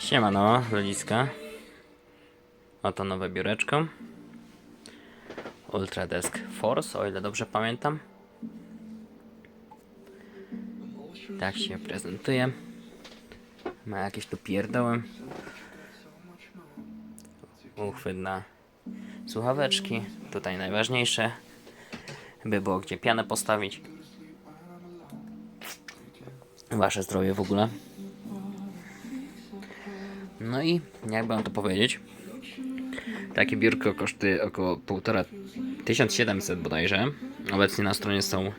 Siemano, ludziska. Oto nowe biureczko. Ultradesk Force, o ile dobrze pamiętam. Tak się prezentuje. Ma jakieś tu pierdoły. Uchwyt na słuchaweczki. Tutaj najważniejsze. By było gdzie pianę postawić. Wasze zdrowie w ogóle. No i jakby mam to powiedzieć, takie biurko kosztuje około 1,5 1700 bodajże. Obecnie na stronie są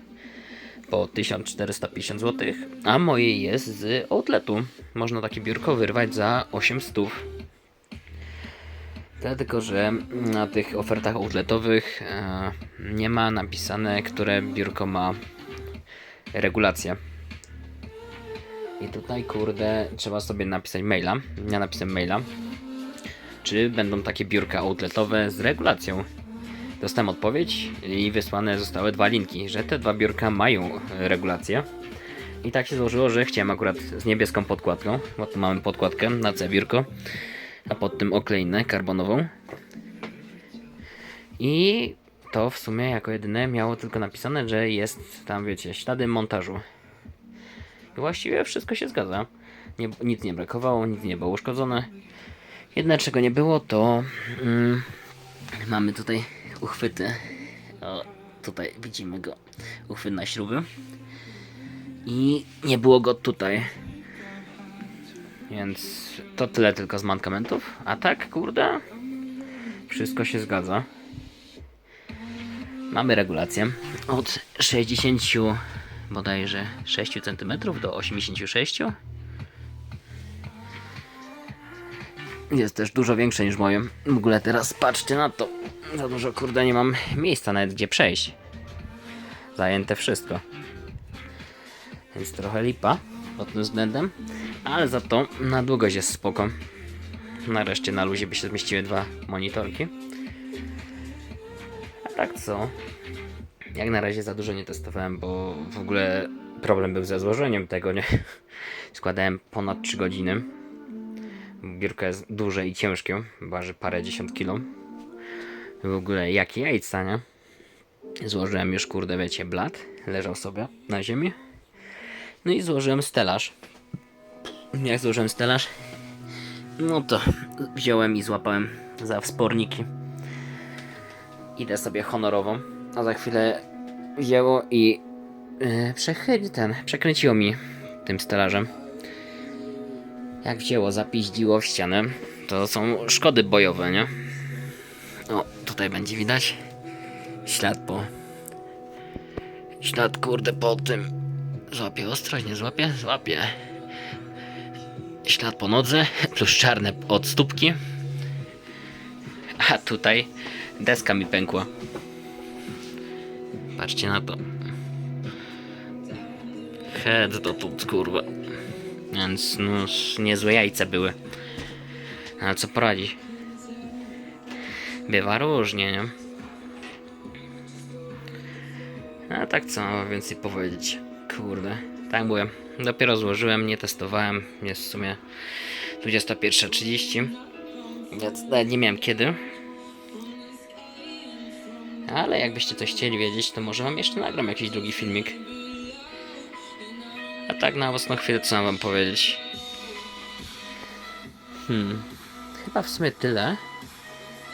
po 1450 zł, a moje jest z outletu. Można takie biurko wyrwać za 800. Dlatego, że na tych ofertach outletowych e, nie ma napisane, które biurko ma regulację. I tutaj, kurde, trzeba sobie napisać maila. Ja napisałem maila. Czy będą takie biurka outletowe z regulacją? Dostałem odpowiedź i wysłane zostały dwa linki, że te dwa biurka mają regulację. I tak się złożyło, że chciałem akurat z niebieską podkładką, bo tu mamy podkładkę na C biurko, a pod tym okleinę karbonową. I to w sumie jako jedyne miało tylko napisane, że jest tam, wiecie, ślady montażu. Właściwie wszystko się zgadza. Nie, nic nie brakowało, nic nie było uszkodzone. Jedyne czego nie było to mm, mamy tutaj uchwyty. O, tutaj widzimy go. Uchwyt na śruby. I nie było go tutaj. Więc to tyle tylko z mankamentów. A tak, kurde, wszystko się zgadza. Mamy regulację od 60 bodajże 6 cm do 86 Jest też dużo większe niż moje. W ogóle teraz patrzcie na to. Za dużo kurde nie mam miejsca nawet gdzie przejść. Zajęte wszystko. Więc trochę lipa pod tym względem. Ale za to na długość jest spoko. Nareszcie na luzie by się zmieściły dwa monitorki. A tak co? Jak na razie za dużo nie testowałem, bo w ogóle problem był ze złożeniem tego, nie? Składałem ponad 3 godziny. Biurko jest duże i ciężkie, waży parę dziesiąt kilo. W ogóle jakie jajca, nie? Złożyłem już, kurde, wiecie, blat. Leżał sobie na ziemi. No i złożyłem stelaż. Jak złożyłem stelaż, no to wziąłem i złapałem za wsporniki. Idę sobie honorową, a za chwilę wzięło i yy, ten, przekręciło mi tym stelażem. Jak wzięło, zapiździło w ścianę, to są szkody bojowe, nie? O, tutaj będzie widać ślad po... Ślad, kurde, po tym... Złapie ostrość, nie złapie? Złapie. Ślad po nodze, plus czarne od stópki. A tutaj deska mi pękła. Patrzcie na to. Head dotąd, kurwa. Więc no, niezłe jajca były. Ale co poradzić? Bywa różnie, nie? A tak co mam więcej powiedzieć? Kurde. Tak byłem. Dopiero złożyłem, nie testowałem. Jest w sumie 21.30. Ja nie miałem kiedy. Ale jakbyście coś chcieli wiedzieć, to może wam jeszcze nagram jakiś drugi filmik. A tak na własną chwilę co mam wam powiedzieć. Hmm. Chyba w sumie tyle.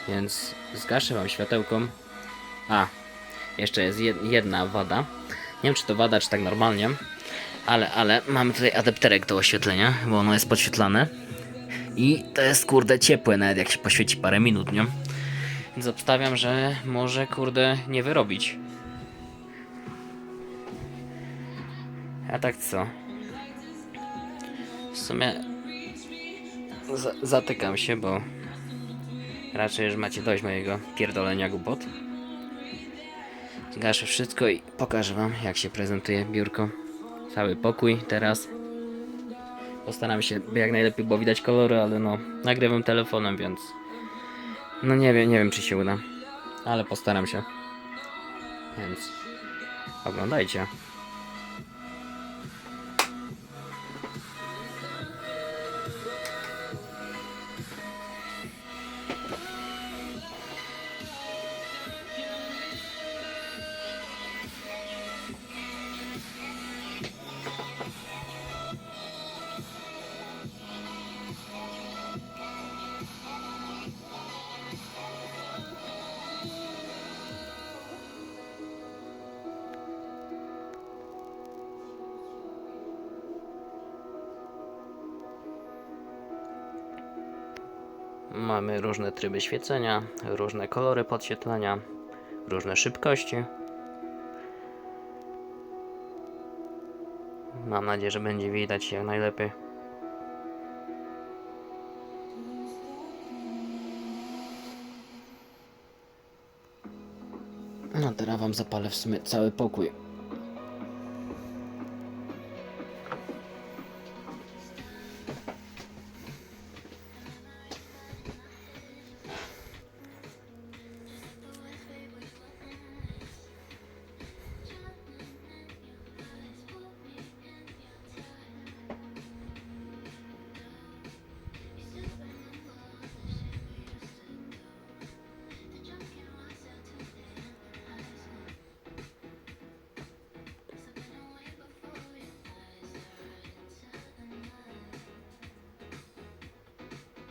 Więc zgaszę wam światełką. A, jeszcze jest jed- jedna wada. Nie wiem czy to wada, czy tak normalnie. Ale, ale mamy tutaj adapterek do oświetlenia, bo ono jest podświetlane. I to jest kurde ciepłe nawet jak się poświeci parę minut, nie? Więc obstawiam, że może kurde nie wyrobić. A tak co? W sumie za zatykam się, bo raczej już macie dość mojego pierdolenia głupot. Zgaszę wszystko i pokażę wam jak się prezentuje biurko. Cały pokój teraz. Postaram się jak najlepiej było widać kolory, ale no nagrywam telefonem, więc no nie wiem, nie wiem czy się uda. Ale postaram się. Więc oglądajcie. Mamy różne tryby świecenia, różne kolory podświetlenia, różne szybkości. Mam nadzieję, że będzie widać jak najlepiej. No teraz wam zapalę w sumie cały pokój.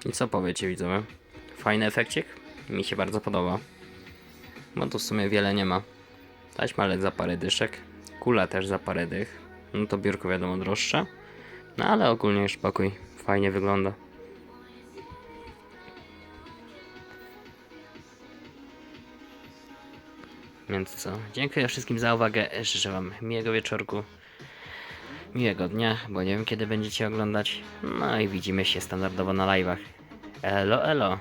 I co powiecie widzowie? Fajny efekcik? Mi się bardzo podoba. Bo tu w sumie wiele nie ma. Taśma LED za parę dyszek. Kula też za parę dych. No to biurko wiadomo droższe. No ale ogólnie pokój fajnie wygląda. Więc co? Dziękuję wszystkim za uwagę. Życzę Wam miłego wieczorku. Miłego dnia, bo nie wiem kiedy będziecie oglądać. No i widzimy się standardowo na live'ach. Elo, elo.